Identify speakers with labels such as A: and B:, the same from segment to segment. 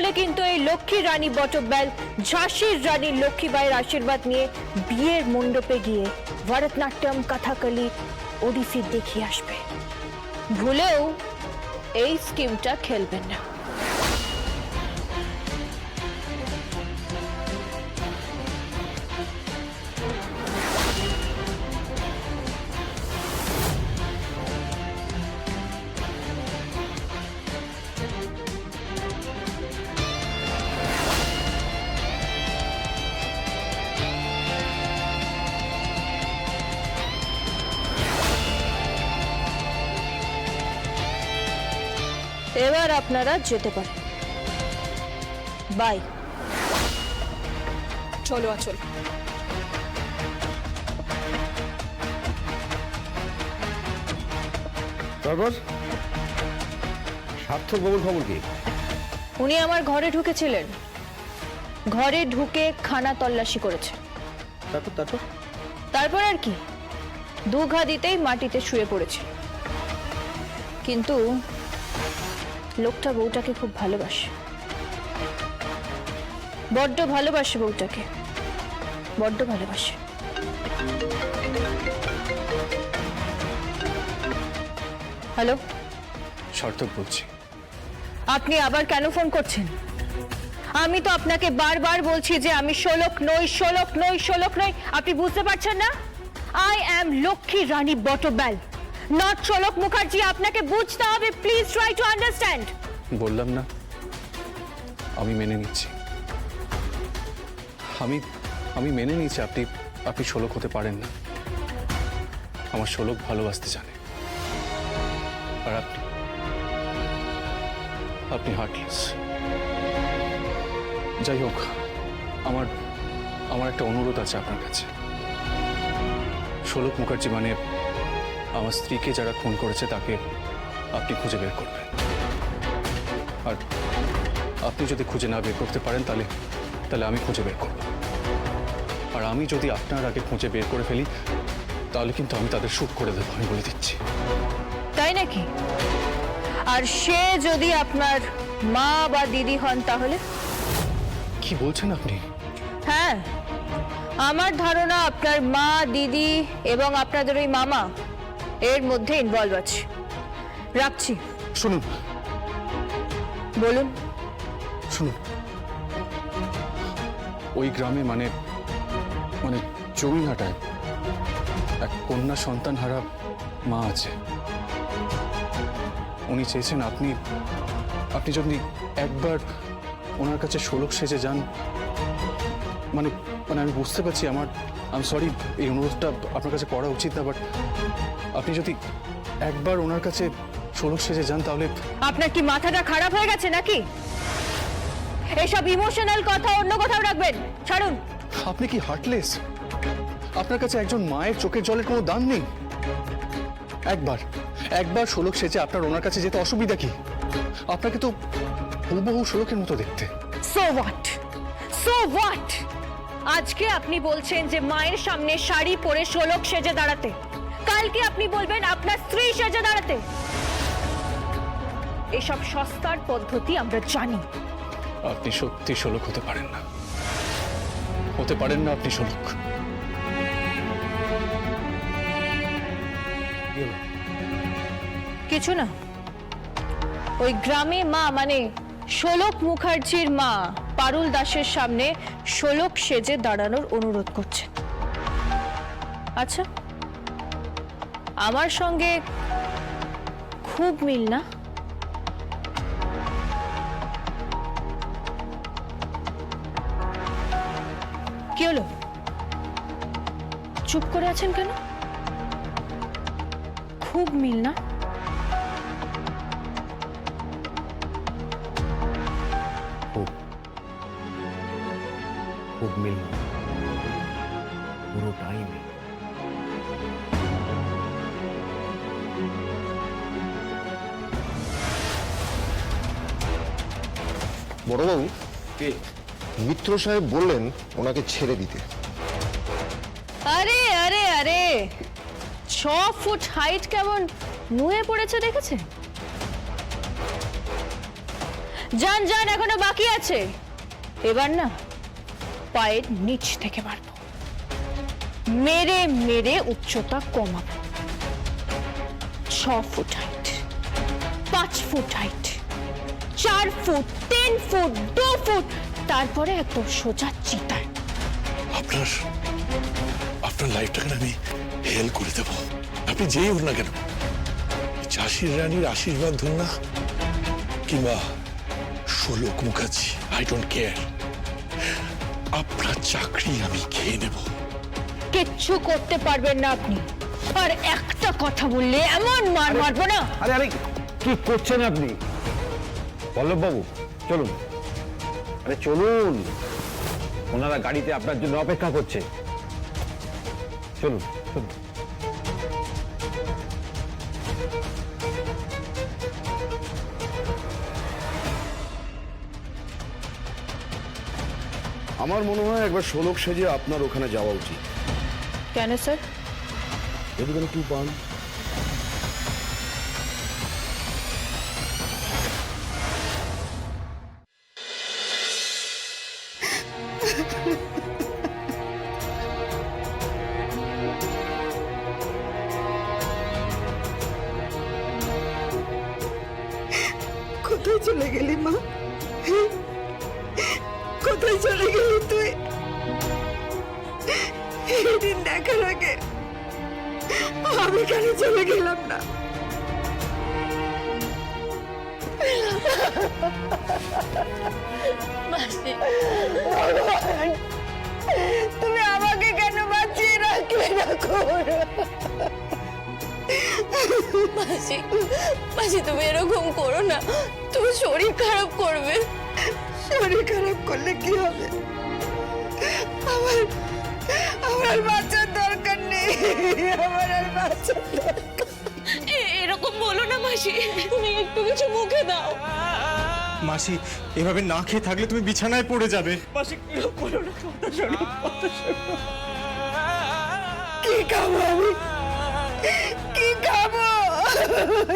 A: হলে কিন্তু এই লক্ষ্মী রানী বটব্যাল, ঝাঁসির রানী লক্ষ্মীবাইয়ের আশীর্বাদ নিয়ে বিয়ের মণ্ডপে গিয়ে ভরতনাট্যম, কথাকলি, ওডিসি দেখিয়ে আসবে। ভুলেও এই স্কিমটা খেলবেন না। এবার আপনারা যেতে পারেন। বাই।
B: চলো আচল।
C: তারপর সার্থক বাবুর খবর কি?
A: উনি আমার ঘরে ঢুকেছিলেন। ঘরে ঢুকে খানা তল্লাশি করেছে।
C: তারপর তারপর?
A: তারপর আর কি? দু ঘা দিতেই মাটিতে শুয়ে পড়েছে। কিন্তু লোকটা বউটাকে খুব ভালোবাসে। বড্ড ভালোবাসে বউটাকে। বড্ড ভালোবাসে। হ্যালো?
D: সার্থক বলছি।
A: আপনি আবার কেন ফোন করছেন? আমি তো আপনাকে বারবার বলছি যে আমি শোলক নই শোলক নই শোলক নই। আপনি বুঝতে পারছেন না? I am Lakshmi Rani Batabyal. Not Sholok Mukherjee, আপনাকে বুঝতে হবে প্লিজ ট্রাই টু আন্ডারস্ট্যান্ড
D: বললাম না। আমি মেনে নিচ্ছি। আমি আমি মেনে নিচ্ছি আপনি আপনি শোলক হতে পারেন না। আমার শোলক ভালোবাসতে জানে। আর আপনি? আপনি হার্টলেস যাই হোক, আমার আমার একটা অনুরোধ আছে আপনার কাছে। শোলক মুখার্জি মানে আমার স্ত্রীকে যারা খুন করেছে তাকে আপনি খুঁজে বের করবেন। আর আপনি যদি খুঁজে না বের করতে পারেন তাহলে তাহলে আমি খুঁজে বের করব। আর আমি যদি আপনার আগে খুঁজে বের করে ফেলি তাহলে কিন্তু আমি তাদের সুখ করে দেবো আমি বলে দিচ্ছি।
A: তাই নাকি? আর সে যদি আপনার মা বা দিদি হন তাহলে?
D: কি বলছেন আপনি?
A: হ্যাঁ আমার ধারণা আপনার মা দিদি এবং আপনাদের ওই মামা এর মধ্যে ইনভলভ আছে। রাখছি।
D: শুনুন।
A: বলুন।
D: শুনুন। ওই গ্রামে মানে মানে জমিহাটায় এক কন্যা সন্তান হারা মা আছে। উনি চেয়েছেন আপনি আপনি যদি একবার ওনার কাছে শোলক সেজে যান মানে মানে আমি বুঝতে পারছি আমার আমি সরি এই অনুরোধটা আপনার কাছে করা উচিত না বাট আপনি যদি একবার ওনার কাছে শোলক সেজে যান তাহলে
A: আপনার কি মাথাটা খারাপ হয়ে গেছে নাকি? এসব ইমোশনাল কথা অন্য কোথাও রাখবেন। ছাড়ুন।
D: আপনি কি হার্টলেস আপনার কাছে একজন মায়ের চোখের জলের কোনো দাম নেই? একবার একবার শোলক সেজে আপনার ওনার কাছে যেতে অসুবিধা কি? আপনাকে তো হুবহু শোলকের মতো দেখতে।
A: সো হোয়াট সো হোয়াট আজকে আপনি বলছেন যে মায়ের সামনে শাড়ি পরে শোলক সেজে দাঁড়াতে। কালকে আপনি বলবেন আপনার স্ত্রী সেজে দাঁড়াতে। এসব সস্তার পদ্ধতি আমরা জানি।
D: আপনি সত্যি শোলক হতে পারেন না। হতে পারেন না আপনি শোলক।
A: কিছু না। ওই গ্রামে মা মানে শোলক মুখার্জির মা। পারুল দাসের সামনে শোলক সেজে দাঁড়ানোর অনুরোধ করছে। আচ্ছা আমার সঙ্গে খুব মিল না? কি হলো? চুপ করে আছেন কেন? খুব মিল না?
C: খুব মিল না। পুরোটাই মিল
E: বড়বাবু মিত্র সাহেব বললেন ওনাকে ছেড়ে দিতে।
A: আরে আরে আরে! ছ ফুট হাইট কেমন? নুয়ে পড়েছে দেখেছে? যান যান এখনও বাকি আছে। এবার না। পায়ের নিচ থেকে মারবো। মেরে মেরে উচ্চতা কমাবো। ছ ফুট হাইট পাঁচ ফুট হাইট চার ফুট, তিন ফুট, দু ফুট, তারপরে একদম সোজা চিতায়
B: আপনার আপনার লাইফটাকে আমি হেল করে দেব। আপনি যেই হোক না কেন, চাষির রানীর আশীর্বাদ ধরুন না, কিংবা Sholok Mukherjee I don't care আপনার চাকরি আমি খেয়ে নেব।
A: কিচ্ছু করতে পারবেন না আপনি। আর একটা কথা বললে এমন মার মারবো না।
C: আরে আরে কি করছেন আপনি? পল্লববাবু চলুন। আরে চলুন। ওনারা গাড়িতে আপনার জন্য অপেক্ষা করছে। চলুন চলুন।
F: আমার মনে হয় একবার ষোলক সেজে আপনার ওখানে যাওয়া উচিত।
A: কেন স্যার?
F: যদি কোনো পান।
G: কোথায় চলে গেলি মা? কোথায় চলে গেলি? আমি চলে গেলাম না। তুমি আমাকে কেন বাঁচিয়ে রাখলে না
H: মাসি মাসি তুমি এরকম করো না। তুমি শরীর খারাপ করবে।
G: শরীর খারাপ করলে কি হবে? আমার আমার বাচ্চার দরকার নেই। আমার
H: এরকম বলো না মাসি। তুমি একটু কিছু মুখে দাও।
I: মাসি এভাবে না খেয়ে থাকলে তুমি বিছানায় পড়ে যাবে।
G: কি খাব আমি? কি খাব?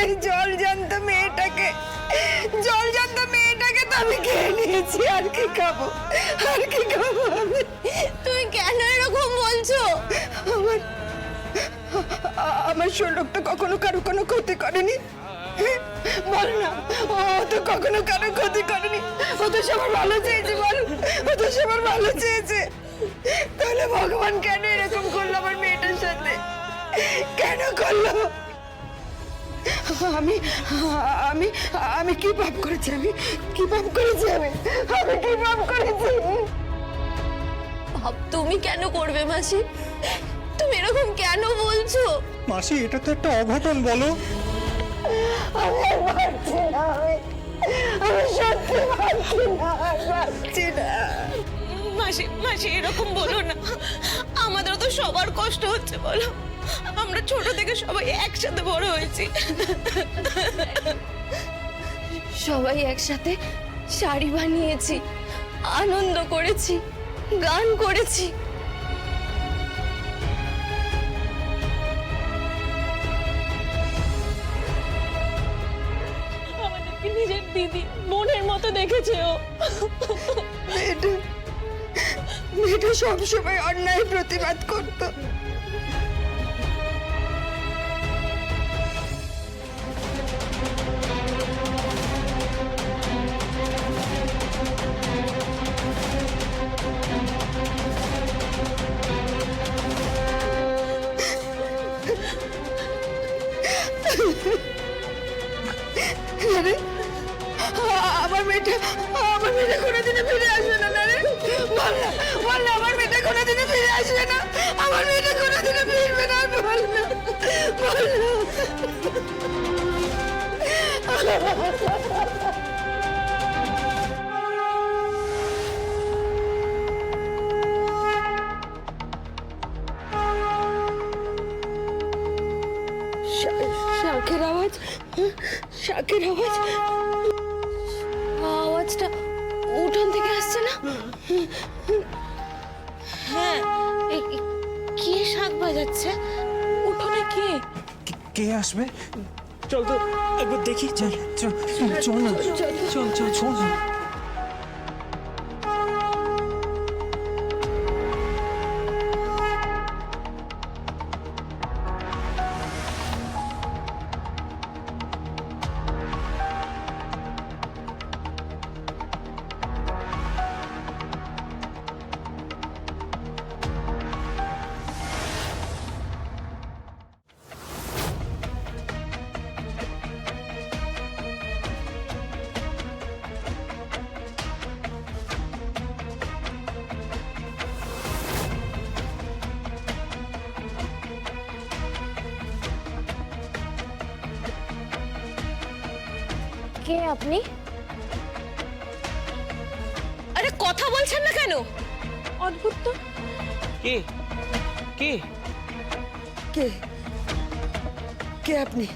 G: এই জল জান্ত মেয়েটাকে জল জান্ত মেয়েটাকে তো আমি খেয়ে নিয়েছি আর কি খাব? আর কি খাব আমি?
H: তুমি কেন এরকম বলছো?
G: আমার আমার শোলক তো কখনো কারও কোনো ক্ষতি করেনি? বল না, ও তো কখনো কারও ক্ষতি করেনি। ও তো সবার ভালো চেয়েছে, বল। ও তো সবার ভালো চেয়েছে। তাহলে ভগবান কেন এরকম করল আমার মেয়েটার সাথে? কেন করল? আমি আমি আমি কি পাপ করেছি? আমি কি পাপ করেছি আমি? আমি কি পাপ করেছি?
H: ভাব তুমি কেন করবে মাসি? তুমি এরকম কেন বলছো?
I: মাসি এটা তো একটা অঘটন বলো।
G: আমি পারছি না আমি সত্যি পারছি না আর পারছি না।
H: মাসি মাসি এরকম বলো না। আমাদেরও তো সবার কষ্ট হচ্ছে বলো। আমরা ছোট থেকে সবাই একসাথে বড় হয়েছি। সবাই একসাথে শাড়ি বানিয়েছি আনন্দ করেছি গান করেছি। দিদি বোনের মতো দেখেছে ও।
G: মেয়েটা সবসময় অন্যায় প্রতিবাদ করতো। আ- আমার মেয়েটা আমার মেয়েটা কোনোদিনও ফিরে আসবে না রে। বল না আমার মেয়েটা কোনোদিনও ফিরে আসবে না। আমার মেয়েটা কোনোদিনও ফিরবে না বল না বল না শা- আওয়াজ শাঁখের আওয়াজ।
I: আসবে? চল তো একবার দেখি। চল চল চল না। চল চল চল।
A: কে আপনি?
H: আরে কথা বলছেন না কেন?
A: অদ্ভুত তো।
I: কে? কে?
G: কে? কে আপনি?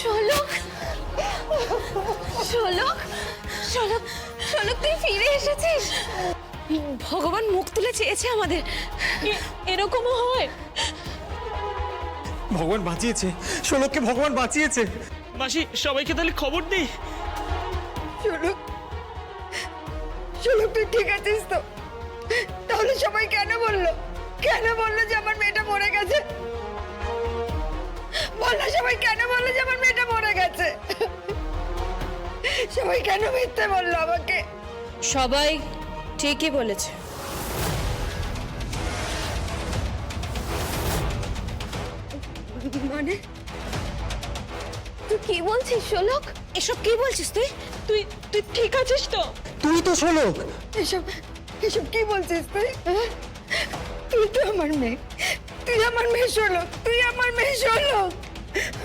G: শোলক শোলক শোলক
H: শোলক তুই ফিরে এসেছিস? ভগবান মুখ তুলে চেয়েছে আমাদের। এরকমও হয়?
I: ভগবান বাঁচিয়েছে। শোলককে ভগবান বাঁচিয়েছে। মাসি সবাইকে তাহলে খবর দিই।
G: শোলক শোলক তুই ঠিক আছিস তো? তাহলে সবাই কেন বলল? কেন বলল যে আমার মেয়েটা মরে গেছে? বলল সবাই কেন বলল যে আমার মেয়েটা মরে গেছে? সবাই কেন মিথ্যে বলল আমাকে?
A: সবাই ঠিকই বলেছে।
G: মানে?
H: তুই কি বলছিস শোলক এসব কি বলছিস তুই? তুই তুই ঠিক আছিস তো?
I: তুই তো শোলক
G: এসব এসব কি বলছিস তুই? হ্যাঁ? তুই তো আমার মেয়ে। তুই আমার মেয়ে শোলক তুই আমার মেয়ে শোলক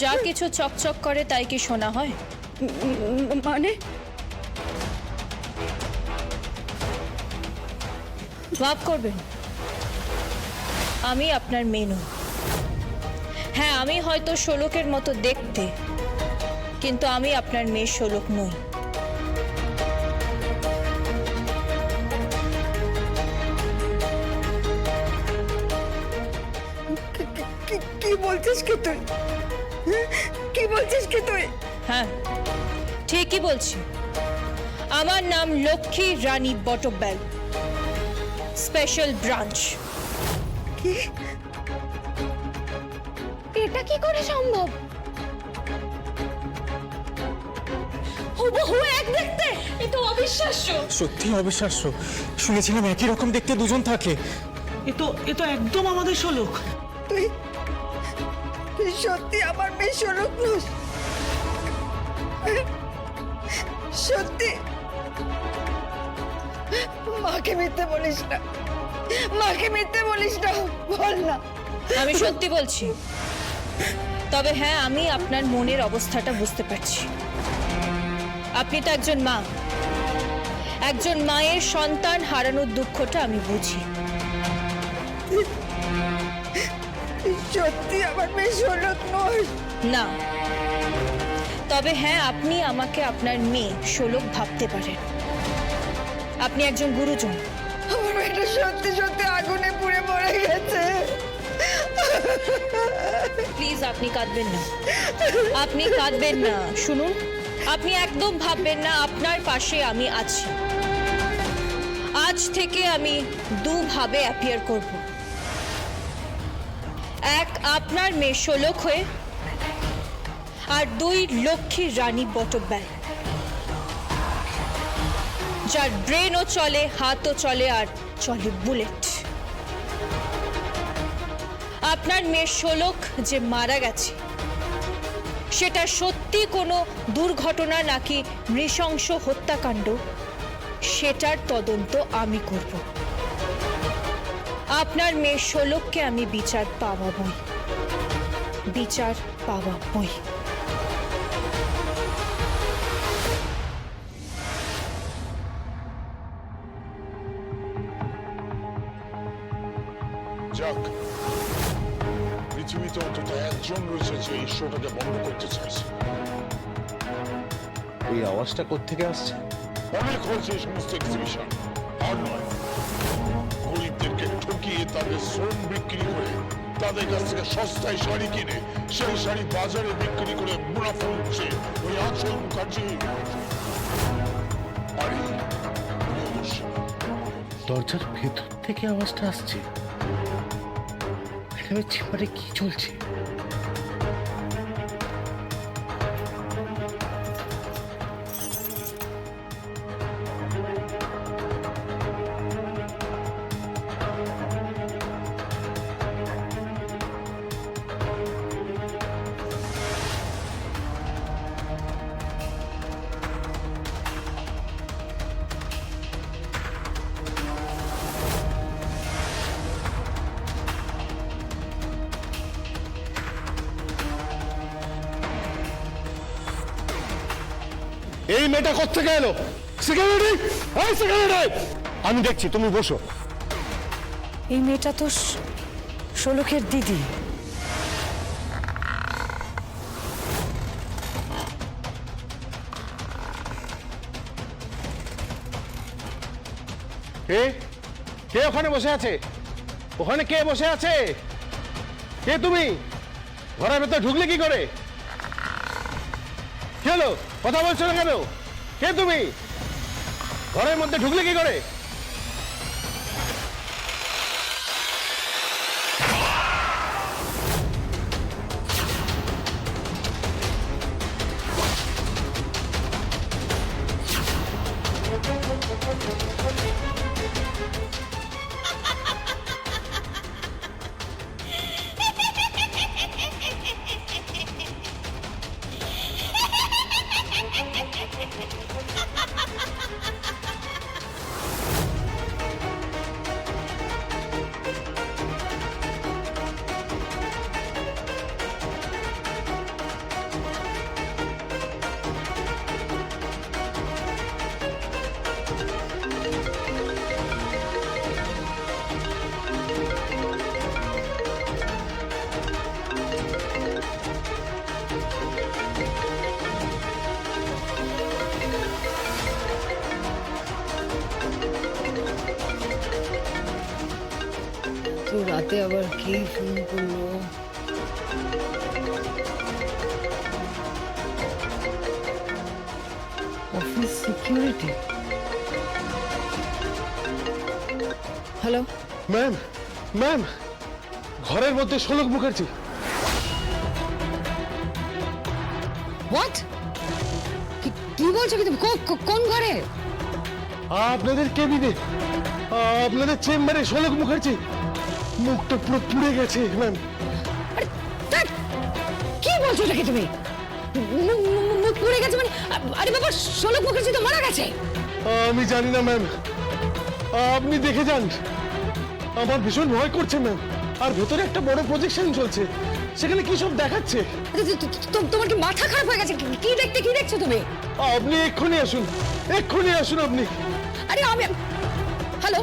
A: যা কিছু চকচক করে তাই কি শোনা হয়?
G: মানে?
A: মাফ করবেন। আমি আপনার মেয়ে নই। হ্যাঁ আমি হয়তো শোলকের মতো দেখতে কিন্তু আমি আপনার মেয়ে শোলক নই।
G: বলছিস কি তুই? হ্যাঁ? কি বলছিস কি তুই?
A: হ্যাঁ ঠিকই বলছি। আমার নাম লক্ষ্মী রানী বটব্যাল স্পেশাল ব্রাঞ্চ
G: কি?
H: এটা কি করে সম্ভব? হুবহু এক দেখতে এ তো অবিশ্বাস্য।
I: সত্যি অবিশ্বাস্য। শুনেছিলাম একই রকম দেখতে দুজন থাকে।
J: এ তো এ তো একদম আমাদের শোলক
G: তুই তুই সত্যি আমার মেয়ে শোলক সত্যি। মাকে মিথ্যে বলিস না। মাকে মিথ্যে বলিস না, বল না।
A: আমি সত্যি বলছি। তবে হ্যাঁ আমি আপনার মনের অবস্থাটা বুঝতে পারছি। আপনি তো একজন মা। একজন মায়ের সন্তান হারানোর দুঃখটা আমি বুঝি।
G: সত্যি আমার মেয়ে শোলক নোস
A: না। তবে হ্যাঁ আপনি আমাকে আপনার মেয়ে শোলক ভাবতে পারেন। আপনি একজন গুরুজন।
G: আমার মেয়েটা সত্যি সত্যি আগুনে পুড়ে মরে গেছে।
A: প্লিজ আপনি কাঁদবেন না। আপনি কাঁদবেন না। শুনুন আপনি একদম ভাববেন না আপনার পাশে আমি আছি। আজ থেকে আমি দুভাবে অ্যাপিয়ার করব। এক আপনার মেয়ে ষোলক হয়ে আর দুই লক্ষ্মীর রানী বটব্যাল। যার ব্রেনও চলে, হাতও চলে আর চলে বুলেট। আপনার মেয়ে ষোলক যে মারা গেছে, সেটা সত্যি কোনো দুর্ঘটনা নাকি নৃশংস হত্যাকাণ্ড? সেটার তদন্ত আমি করব। আপনার মেয়ে ষোলককে আমি বিচার পাওয়াবই। বিচার পাওয়াবই।
B: যাক পৃথিবীতে অন্তত একজন রয়েছে যে এই শোটাকে বন্ধ করতে চাইছে।
E: এই আওয়াজটা কোত্থেকে আসছে?
B: অনেক হয়েছে এই সমস্ত এক্সিবিশন আর নয়। তাদের শ্রম বিক্রি করে, তাদের কাছ থেকে সস্তায় শাড়ি কিনে, সেই শাড়ি বাজারে বিক্রি করে মুনাফা হচ্ছে ওই আচল প্রিয়দর্শী।
K: দরজার ভেতর থেকে আওয়াজটা আসছে। চেম্বারে কি চলছে?
E: কোত্থেকে এলো? সিকিউরিটি এই সিকিউরিটি আমি দেখছি তুমি বসো।
L: এই মেয়েটা তো ষোলকের দিদি।
M: কে? কে ওখানে বসে আছে? ওখানে কে বসে আছে? কে তুমি? ঘরের ভেতর ঢুকলে কি করে? কি হলো? কথা বলছো না কেন? কে তুমি? ঘরের মধ্যে ঢুকলে কি করে?
L: রাতে আবার কি ফোন করল? Office security hello
E: ma'am ma'am ঘরের মধ্যে শোলক মুখার্জি
L: হোয়াট কি বলছো কি তুমি? কোন ঘরে?
E: আপনাদের কেবিনে আপনাদের চেম্বারে শোলক মুখার্জি মুখটা পুরো পুড়ে গেছে ম্যাম
L: কি বলছো নাকি তুমি? মুখ পুড়ে গেছে মানে আরে বাবা ষোলক মুখার্জি তো মারা গেছে।
E: আমি জানি না ম্যাম আপনি দেখে যান। আমার ভীষণ ভয় করছে ম্যাম আর ভেতরে একটা বড় প্রজেকশন চলছে। সেখানে কি সব দেখাচ্ছে?
L: তোমার কি মাথা খারাপ হয়ে গেছে? কি- কি দেখতে কি দেখছ তুমি?
E: আপনি এক্ষুনি আসুন। এক্ষুনি আসুন আপনি।
L: আরে আমি হ্যালো?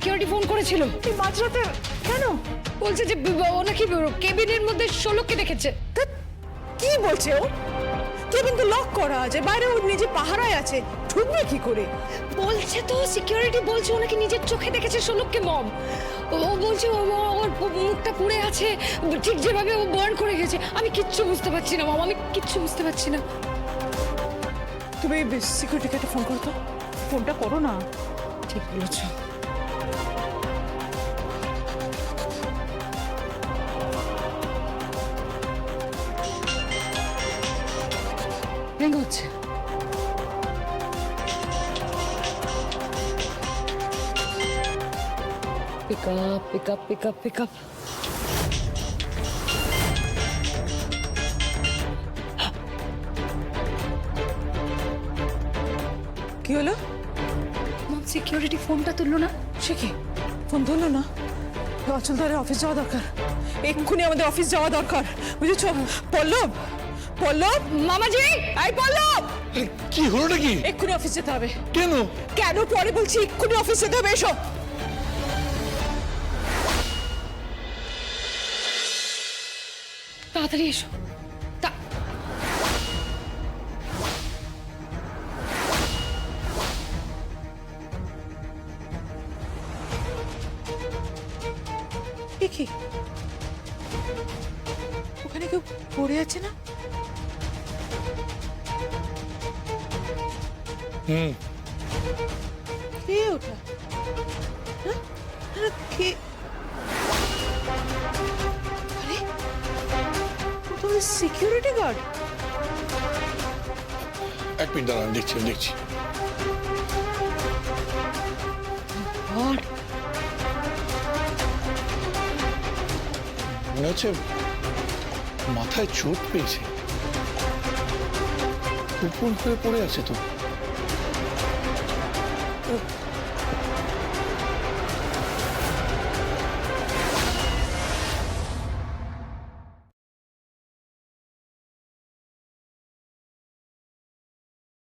L: সিকিউরিটি ফোন করেছিল। মাঝরাতে? কেন? বলছে যে ও নাকি কেবিনের মধ্যে ষোলোকে দেখেছে।
J: কি বলছে ও? কেবিন তো লক করা আছে বাইরে ও নিজে পাহারায় আছে। ঢুকবে কি করে?
L: বলছে তো সিকিউরিটি বলছে ও নাকি নিজের চোখে দেখেছে ষোলোককে মম। ও বলছে ও ও- ওর মুখটা পুড়ে আছে ঠিক যেভাবে ও বার্ন করে গেছে। আমি কিচ্ছু বুঝতে পারছি না মম আমি কিচ্ছু বুঝতে পারছি না।
J: তুমি সিকিউরিটিকে একটা ফোন করো তো। ফোনটা করো না।
L: ঠিক বলেছ। হচ্ছে up pick up pick up pick up
J: কি হলো?
L: মম সিকিউরিটি ফোনটা তুললো না।
J: সে কি? ফোন ধরলো না? অচল ধরে অফিস যাওয়া দরকার। এক্ষুনি আমাদের অফিস যাওয়া দরকার। বুঝেছ? পল্লব! পল্লব
L: মামাজি
J: এই পল্লব!
N: কি হলো নাকি
J: এক্ষুনি অফিস যেতে হবে।
N: কেন?
J: কেন? পরে বলছি এক্ষুনি অফিস যেতে হবে এসো।
L: তাড়াতাড়ি এসো।
J: কে ওটা? কে আরে সিকিউরিটি গার্ড
N: এক মিনিট দাঁড়ান দেখছি দেখছি। মনে হচ্ছে মাথায় চোট পেয়েছে। উপর হয়ে পড়ে আছে তো।